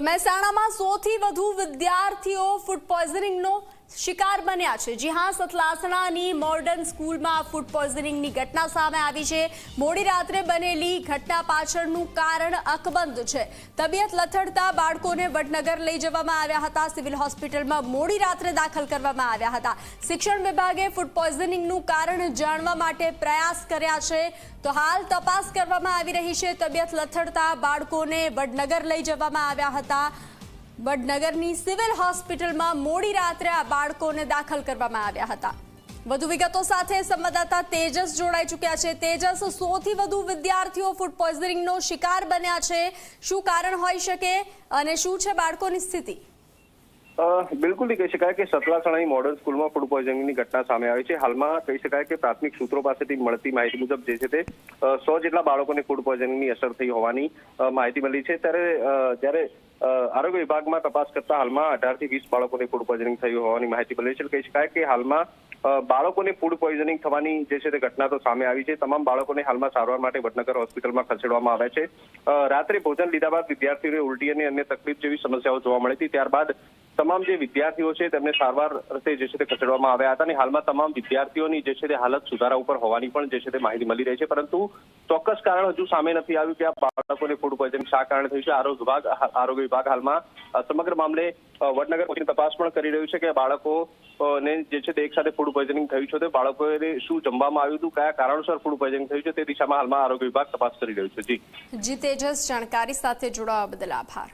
તો મહેસાણામાં સૌથી વધુ વિદ્યાર્થીઓ ફૂડ પોઈઝનિંગનો શિકાર બન્યા છે. જી હા, સતલાસણાની મોર્ડન સ્કૂલમાં ફૂડ પોઈઝનિંગની ઘટના સામે આવી છે. મોડી રાત્રે બનેલી ઘટના પાછળનું કારણ અકબંધ છે. તબિયત લથડતા બાળકોને વડનગર લઈ જવામાં આવ્યા હતા. સિવિલ હોસ્પિટલમાં મોડી રાત્રે દાખલ કરવામાં આવ્યા હતા. શિક્ષણ વિભાગે ફૂડ પોઈઝનિંગનું કારણ જાણવા માટે પ્રયાસ કર્યા છે. તો હાલ તપાસ કરવામાં આવી રહી છે. તબિયત લથડતા બાળકોને વડનગર લઈ જવામાં આવ્યા હતા. વડનગરની સિવિલ હોસ્પિટલમાં મોડી રાત્રે આ બાળકોને દાખલ કરવામાં આવ્યા હતા. વધુ વિગતો સાથે સંવાદદાતા તેજસ જોડાઈ ચૂક્યા છે. તેજસ, સૌથી વધુ વિદ્યાર્થીઓ ફૂડ પોઈઝનિંગનો શિકાર બન્યા છે. શું કારણ હોઈ શકે અને શું છે બાળકોની સ્થિતિ? બિલકુલ નહીં કહી શકાય કે સતલાસણાની મોડલ સ્કૂલમાં ફૂડ પોઈઝનિંગની ઘટના સામે આવી છે. હાલમાં કહી શકાય કે પ્રાથમિક સૂત્રો પાસેથી મળતી માહિતી મુજબ જે છે તે સો જેટલા બાળકોને ફૂડ પોઈઝનિંગની અસર થઈ હોવાની માહિતી મળી છે. ત્યારે જ્યારે આરોગ્ય વિભાગમાં તપાસ કરતા હાલમાં અઢારથી વીસ બાળકોને ફૂડ પોઈઝનિંગ થયું હોવાની માહિતી મળી છે. કહી શકાય કે હાલમાં બાળકોને ફૂડ પોઈઝનિંગ થવાની જે છે તે ઘટના તો સામે આવી છે. તમામ બાળકોને હાલમાં સારવાર માટે વડનગર હોસ્પિટલમાં ખસેડવામાં આવ્યા છે. રાત્રે ભોજન લીધા બાદ વિદ્યાર્થીઓને ઉલટી અને અન્ય તકલીફ જેવી સમસ્યાઓ જોવા મળી હતી. ત્યારબાદ તમામ જે વિદ્યાર્થીઓ છે તેમને સારવાર અર્થે જે છે તે ખસેડવામાં આવ્યા હતા અને હાલમાં તમામ વિદ્યાર્થીઓની જે છે તે હાલત સુધારા ઉપર હોવાની પણ જે છે તે માહિતી મળી રહી છે. પરંતુ ચોક્કસ કારણ હજુ સામે નથી આવ્યું કે આ બાળકોને ફૂડ પોઈઝન શા કારણે થયું છે. આરોગ્ય વિભાગ આરોગ્ય વિભાગ હાલમાં સમગ્ર મામલે વડનગર પોલીસની તપાસ પણ કરી રહ્યું છે કે બાળકો અ, ને જે છે તે એક ફૂડ પોઈઝનિંગ થયું છે તે બાળકોને શું જમવામાં આવ્યું હતું કયા કારણોસર ફૂડ પોઈઝનિંગ થયું છે તે દિશામાં હાલમાં આરોગ્ય વિભાગ તપાસ કરી રહ્યું છે. જી. જી તેજસ જાણકારી સાથે જોડાવા બદલ આભાર.